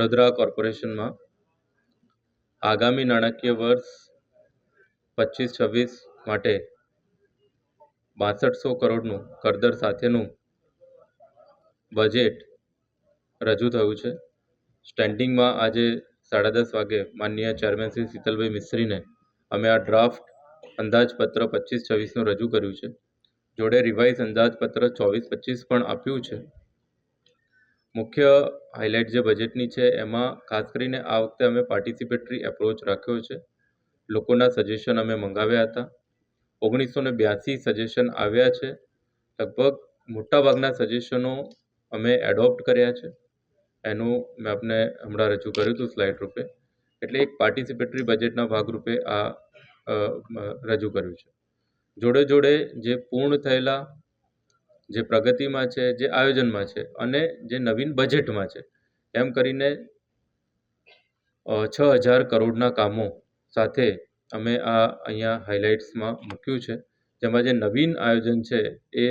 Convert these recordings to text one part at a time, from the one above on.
વડોદરા કોર્પોરેશનમાં આગામી નાણાકીય વર્ષ પચીસ છવ્વીસ માટે બાસઠસો કરોડનું કરદર સાથેનું બજેટ રજૂ થયું છે. સ્ટેન્ડિંગમાં આજે સાડા દસ વાગે માનનીય ચેરમેન શ્રી શીતલભાઈ મિસ્ત્રીને અમે આ ડ્રાફ્ટ અંદાજપત્ર પચીસ છવ્વીસનું રજૂ કર્યું છે. જોડે રિવાઇઝ અંદાજપત્ર ચોવીસ પચીસ પણ આપ્યું છે. મુખ્ય હાઇલાઇટ જે બજેટની છે, એમાં ખાસ કરીને આ વખતે અમે પાર્ટિસિપેટરી એપ્રોચ રાખ્યો છે. લોકોના સજેશન અમે મંગાવ્યા હતા. ઓગણીસો ને બ્યાસી સજેશન આવ્યા છે. લગભગ મોટાભાગના સજેશનો અમે એડોપ્ટ કર્યા છે. એનું મેં આપને હમણાં રજૂ કર્યું હતું સ્લાઇડ રૂપે. એટલે એક પાર્ટિસિપેટરી બજેટના ભાગરૂપે આ રજૂ કર્યું છે. જોડે જોડે જે પૂર્ણ થયેલા જે પ્રગતિમાં છે, જે આયોજનમાં છે અને જે નવીન બજેટમાં છે. એમ કરીને છ હજાર કરોડના કામો સાથે અમે આ અહીંયા હાઇલાઇટ્સમાં મૂક્યું છે. જેમાં જે નવીન આયોજન છે, એ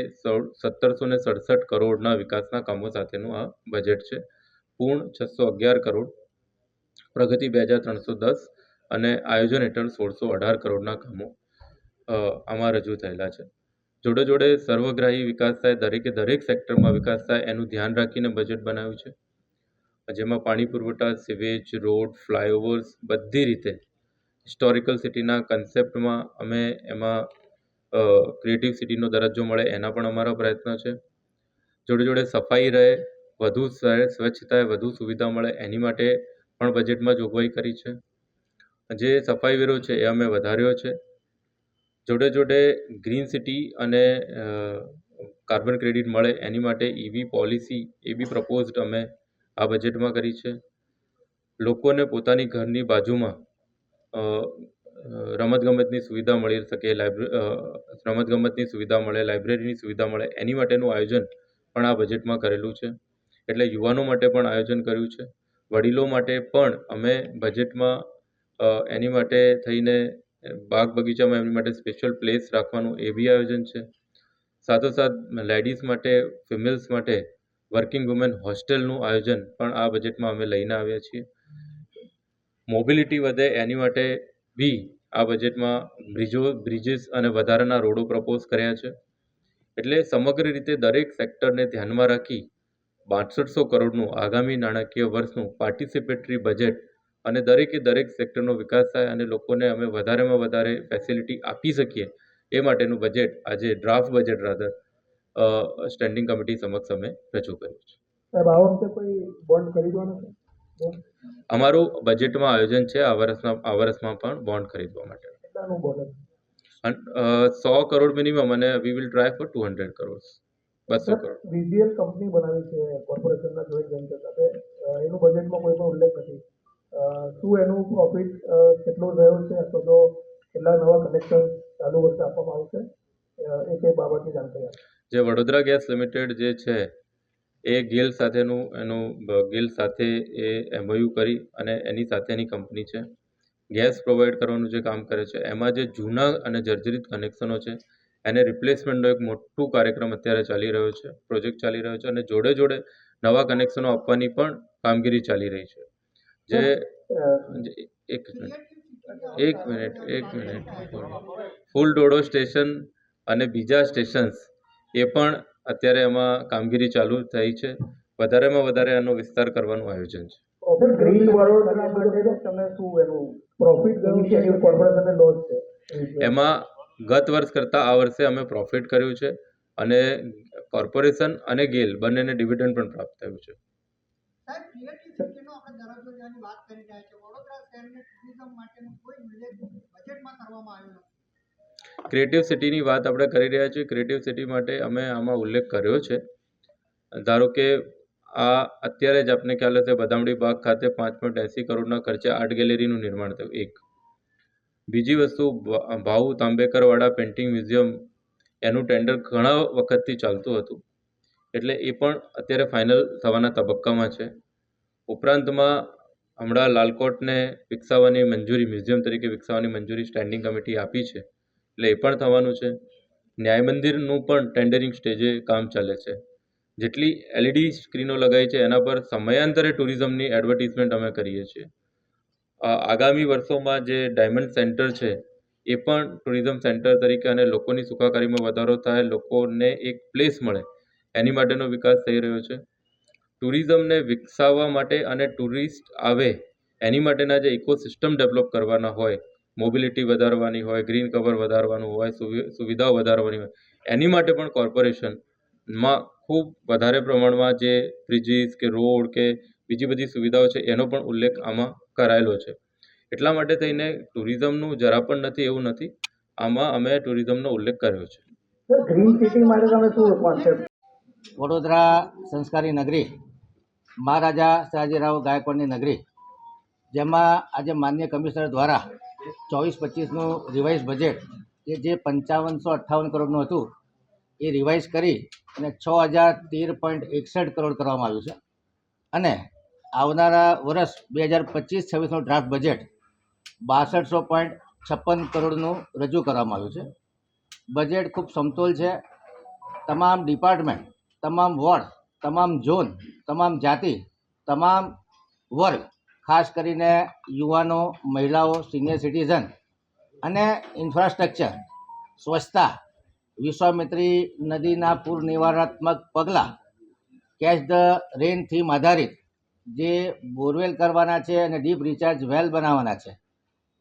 સત્તરસો ને સડસઠ કરોડના વિકાસના કામો સાથેનું આ બજેટ છે. પૂર્ણ છસો અગિયાર કરોડ. પ્રગતિ બે હજાર ત્રણસો દસ અને આયોજન હેઠળ સોળસો અઢાર કરોડના કામો આમાં રજૂ થયેલા છે. જોડે જોડે સર્વગ્રાહી વિકાસ થાય, દરેકે દરેક સેક્ટરમાં વિકાસ થાય, એનું ધ્યાન રાખીને બજેટ બનાવ્યું છે. જેમાં પાણી પુરવઠા સિવેજ રોડ ફ્લાયઓવર્સ બધી રીતે હિસ્ટોરિકલ સિટીના કન્સેપ્ટમાં અમે એમાં ક્રિએટિવ સિટીનો દરજ્જો મળે એના પણ અમારા પ્રયત્ન છે. જોડે જોડે સફાઈ રહે, વધુ સ્વ- સ્વચ્છતાએ વધુ સુવિધા મળે એની માટે પણ બજેટમાં જોગવાઈ કરી છે. જે સફાઈ વેરો છે એ અમે વધાર્યો છે. જોડે જોડે ગ્રીન સિટી અને કાર્બન ક્રેડિટ મળે એની માટે ઈવી પોલિસી એ બી પ્રપોઝડ અમે આ બજેટમાં કરી છે. લોકોને પોતાની ઘરની બાજુમાં રમતગમતની સુવિધા મળી શકે, લાઇબ્રે રમતગમતની સુવિધા મળે લાઇબ્રેરીની સુવિધા મળે, એની માટેનું આયોજન પણ આ બજેટમાં કરેલું છે. એટલે યુવાનો માટે પણ આયોજન કર્યું છે. વડીલો માટે પણ અમે બજેટમાં એની માટે થઈને બાગ બગીચામાં એમની માટે સ્પેશિયલ પ્લેસ રાખવાનું એ બી આયોજન છે. સાથોસાથ લેડીઝ માટે ફિમેલ્સ માટે વર્કિંગ વુમેન હોસ્ટેલનું આયોજન પણ આ બજેટમાં અમે લઈને આવ્યા છીએ. મોબિલિટી વધે એની માટે બી આ બજેટમાં બ્રિજો બ્રિજીસ અને વધારાના રોડો પ્રપોઝ કર્યા છે. એટલે સમગ્ર રીતે દરેક સેક્ટરને ધ્યાનમાં રાખી બાસઠસો કરોડનું આગામી નાણાકીય વર્ષનું પાર્ટિસિપેટરી બજેટ અને દરેકે દરેક સેક્ટરનો વિકાસ થાય અને લોકોને અમે વધારેમાં વધારે ફેસિલિટી આપી શકીએ એ માટેનું બજેટ આજે draft budget rather standing committee સમક્ષ અમે રજૂ કર્યું છે. સાહેબ આ વખતે કોઈ બોન્ડ ખરીદવાનો છે? અમારું બજેટમાં આયોજન છે આ વર્ષના આ વર્ષમાં પણ બોન્ડ ખરીદવા માટે. સો કરોડ મિનિમમ અને we will try for two hundred crore બસો કરોડ. કંપની બનાવી છે કોર્પોરેશનના જોઈન્ટ વેન્ચર સાથે. એનું બજેટમાં કોઈ પણ ઉલ્લેખ નથી. શું એનું પ્રોફિટ કેટલો રહ્યો છે? અથવા તો કેટલા નવા કનેક્શન ચાલુ વર્ષે આપવામાં આવશે એ તે બાબતની જાણકારી જે વડોદરા ગેસ લિમિટેડ જે છે, એ ગેલ સાથેનું, એનું ગેલ સાથે એ એમઓયુ કરી અને એની સાથેની કંપની છે. ગેસ પ્રોવાઈડ કરવાનું જે કામ કરે છે, એમાં જે જૂના અને જર્જરિત કનેક્શનો છે, એને રિપ્લેસમેન્ટનો એક મોટું કાર્યક્રમ અત્યારે ચાલી રહ્યો છે, પ્રોજેક્ટ ચાલી રહ્યો છે અને જોડે જોડે નવા કનેક્શનો આપવાની પણ કામગીરી ચાલી રહી છે. જે એક મિનિટ એક મિનિટ એક મિનિટ ફૂલ ડોડો સ્ટેશન અને બીજા સ્ટેશન્સ એ પણ અત્યારે એમાં કામગીરી ચાલુ થઈ છે. વધારેમાં વધારે એનો વિસ્તાર કરવાનું આયોજન છે. એમાં ગત વર્ષ કરતાં આ વર્ષે અમે પ્રોફિટ કર્યું છે અને કોર્પોરેશન અને ગેલ બંનેને ડિવિડન્ડ પણ પ્રાપ્ત થયું છે. સાહેબ ક્રિએટિવ સિટીનો આપણે દરજ્જો લેવાની વાત કરી રહ્યા છે, વડોદરા શહેરને ટુરિઝમ માટેનું કોઈ બજેટમાં કરવામાં આવ્યો નથી. ક્રિએટિવ સિટીની વાત આપણે કરી રહ્યા છીએ. ક્રિએટિવ સિટી માટે અમે આમાં ઉલ્લેખ કર્યો છે. ધારો કે આ અત્યારે જ આપને ખ્યાલ હશે, બદામડી બાગ ખાતે પાંચ પોઈન્ટ એંસી કરોડના ખર્ચે આર્ટ ગેલેરીનું નિર્માણ થયું. એક. બીજી વસ્તુ ભાવ તાંબેકરવાળા પેઇન્ટિંગ મ્યુઝિયમ એનું ટેન્ડર ઘણા વખતથી ચાલતું હતું. એટલે એ પણ અત્યારે ફાઇનલ થવાના તબક્કામાં છે. ઉપરાંતમાં હમણાં લાલકોટને વિકસાવવાની મંજૂરી, મ્યુઝિયમ તરીકે વિકસાવવાની મંજૂરી સ્ટેન્ડિંગ કમિટી આપી છે. એટલે એ પણ થવાનું છે. ન્યાય મંદિરનું પણ ટેન્ડરિંગ સ્ટેજે કામ ચાલે છે. જેટલી એલઈડી સ્ક્રીનો લગાવી છે એના પર સમયાંતરે ટુરિઝમની એડવર્ટિઝમેન્ટ અમે કરીએ છીએ. આગામી વર્ષોમાં જે ડાયમંડ સેન્ટર છે, એ પણ ટુરિઝમ સેન્ટર તરીકે અને લોકોની સુખાકારીમાં વધારો થાય, લોકોને એક પ્લેસ મળે. એની માટેનો વિકાસ થઈ રહ્યો છે. ટુરિઝમને વિકસાવવા માટે અને ટુરિસ્ટ આવે એની માટેના જે ઇકોસિસ્ટમ ડેવલપ કરવાના હોય, મોબિલિટી વધારવાની હોય, ગ્રીન કવર વધારવાનું હોય, સુવિ, સુવિધાઓ વધારવાની હોય, એની માટે પણ કોર્પોરેશનમાં ખૂબ વધારે પ્રમાણમાં જે બ્રિજીસ કે રોડ કે બીજી બધી સુવિધાઓ છે, એનો પણ ઉલ્લેખ આમાં કરાયેલો છે. એટલા માટે થઈને ટુરિઝમનું જરા પણ નથી, એવું નથી. આમાં અમે ટુરિઝમનો ઉલ્લેખ કર્યો છે. ગ્રીન સિટી માટે તમે શું કોન્સેપ્ટ વડોદરા સંસ્કારી નગરી, મહારાજા સયાજીરાવ ગાયકવાડની નગરી, જેમાં આજે માન્ય કમિશનર દ્વારા ચોવીસ પચીસનું રિવાઇઝ બજેટ કે જે પંચાવનસો અઠ્ઠાવન કરોડનું હતું, એ રિવાઇઝ કરી અને છ હજાર તેર પોઈન્ટ એકસઠ કરોડ કરવામાં આવ્યું છે. અને આવનારા વર્ષ બે હજાર પચીસ છવ્વીસનું ડ્રાફ્ટ બજેટ બાસઠસો પોઈન્ટ છપ્પન કરોડનું રજૂ કરવામાં આવ્યું છે. બજેટ ખૂબ સમતોલ છે. તમામ ડિપાર્ટમેન્ટ તમામ વોર્ડ તમામ ઝોન, તમામ જાતિ, તમામ વર્ગ, ખાસ કરીને યુવાનો, મહિલાઓ સિનિયર સિટીઝન અને ઇન્ફ્રાસ્ટ્રક્ચર સ્વચ્છતા, વિશ્વામિત્રી નદીના પૂર નિવારણાત્મક પગલાં કેચ ધ રેન થીમ આધારિત, જે બોરવેલ કરવાના છે અને ડીપ રિચાર્જ વેલ બનાવવાના છે.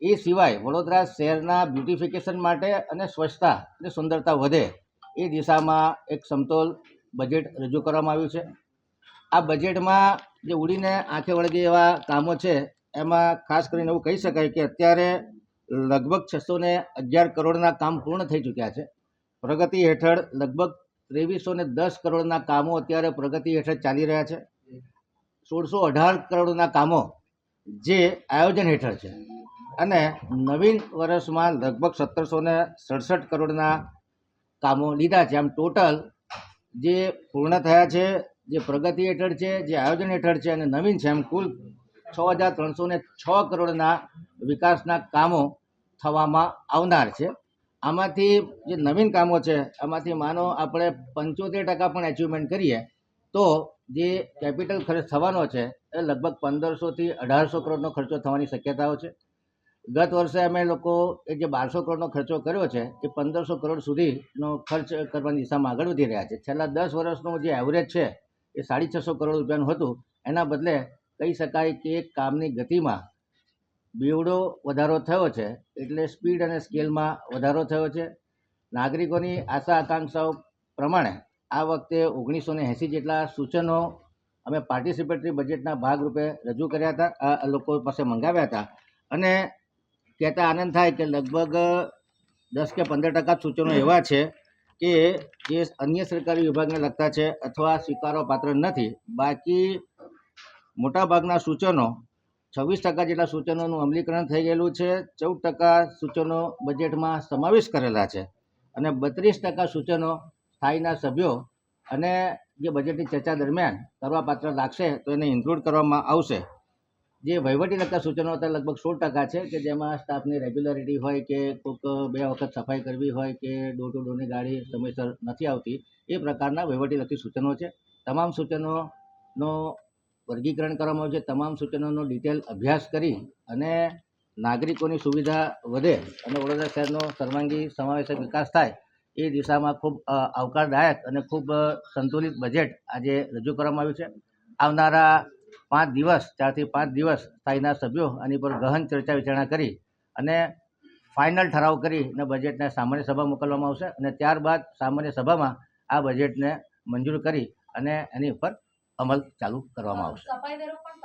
એ સિવાય વડોદરા શહેરના બ્યુટિફિકેશન માટે અને સ્વચ્છતા અને સુંદરતા વધે એ દિશામાં એક સમતોલ બજેટ રજૂ કરવામાં આવ્યું છે. આ બજેટમાં જે ઉડીને આંખે વળગે એવા કામો છે, એમાં ખાસ કરીને એવું કહી શકાય કે અત્યારે લગભગ છસો ને અગિયાર કરોડના કામ પૂર્ણ થઈ ચૂક્યા છે. પ્રગતિ હેઠળ લગભગ ત્રેવીસો ને દસ કરોડના કામો અત્યારે પ્રગતિ હેઠળ ચાલી રહ્યા છે. સોળસો અઢાર કરોડના કામો જે આયોજન હેઠળ છે. અને નવીન વર્ષમાં લગભગ સત્તરસો ને સડસઠ કરોડના કામો લીધા છે. આમ ટોટલ જે પૂર્ણ થયા છે, જે પ્રગતિ હેઠળ છે, જે આયોજન હેઠળ છે અને નવીન છે એમ કુલ છ હજાર ત્રણસો ને છ કરોડના વિકાસના કામો થવામાં આવનાર છે. આમાંથી જે નવીન કામો છે, આમાંથી માનો આપણે પંચોતેર ટકા પણ એચિવમેન્ટ કરીએ, તો જે કેપિટલ ખર્ચ થવાનો છે, એ લગભગ પંદરસોથી અઢારસો કરોડનો ખર્ચો થવાની શક્યતાઓ છે. ગત વર્ષે અમે લોકો જે બારસો કરોડનો ખર્ચો કર્યો છે, એ પંદરસો કરોડ સુધીનો ખર્ચ કરવાની દિશામાં આગળ વધી રહ્યા છે. છેલ્લા દસ વર્ષનું જે એવરેજ છે, એ સાડી છસો કરોડ રૂપિયાનું હતું. એના બદલે કહી શકાય કે કામની ગતિમાં બેવડો વધારો થયો છે, એટલે સ્પીડ અને સ્કેલમાં વધારો થયો છે. નાગરિકોની આશા આકાંક્ષાઓ પ્રમાણે આ વખતે ઓગણીસો ને એંસી જેટલા સૂચનો અમે પાર્ટિસિપેટરી બજેટના ભાગરૂપે રજૂ કર્યા હતા લોકો પાસે મંગાવ્યા હતા. અને કહેતા આનંદ થાય કે લગભગ દસ કે પંદર ટકા સૂચનો એવા છે કે જે અન્ય સરકારી વિભાગને લગતા છે અથવા સ્વીકારવા પાત્ર નથી. બાકી મોટાભાગના સૂચનો છવ્વીસ ટકા જેટલા સૂચનોનું અમલીકરણ થઈ ગયેલું છે, ચૌદ ટકા સૂચનો બજેટમાં સમાવેશ કરેલા છે અને બત્રીસ ટકા સૂચનો સ્થાયીના સભ્યો અને જે બજેટની ચર્ચા દરમિયાન કરવાપાત્ર લાગશે તો એને ઇન્ક્લુડ કરવામાં આવશે. જે વહીવટી લગતા સૂચનો હતા, લગભગ સોળ ટકા છે કે જેમાં સ્ટાફની રેગ્યુલરિટી હોય કે કોઈક બે વખત સફાઈ કરવી હોય કે ડોર ટુ ડોરની ગાડી સમયસર નથી આવતી, એ પ્રકારના વહીવટી લગતી સૂચનો છે. તમામ સૂચનોનો વર્ગીકરણ કરવામાં આવ્યું છે. તમામ સૂચનોનો ડિટેલ અભ્યાસ કરી અને નાગરિકોની સુવિધા વધે અને વડોદરા શહેરનો સર્વાંગી સમાવેશક વિકાસ થાય, એ દિશામાં ખૂબ આવકારદાયક અને ખૂબ સંતુલિત બજેટ આજે રજૂ કરવામાં આવ્યું છે. આવનારા પાંચ દિવસ, ચારથી પાંચ દિવસ સ્થાયીના સભ્યો આની પર ગહન ચર્ચા વિચારણા કરી અને ફાઇનલ ઠરાવ કરી અને બજેટને સામાન્ય સભા મોકલવામાં આવશે અને ત્યારબાદ સામાન્ય સભામાં આ બજેટને મંજૂર કરી અને એની ઉપર અમલ ચાલુ કરવામાં આવશે.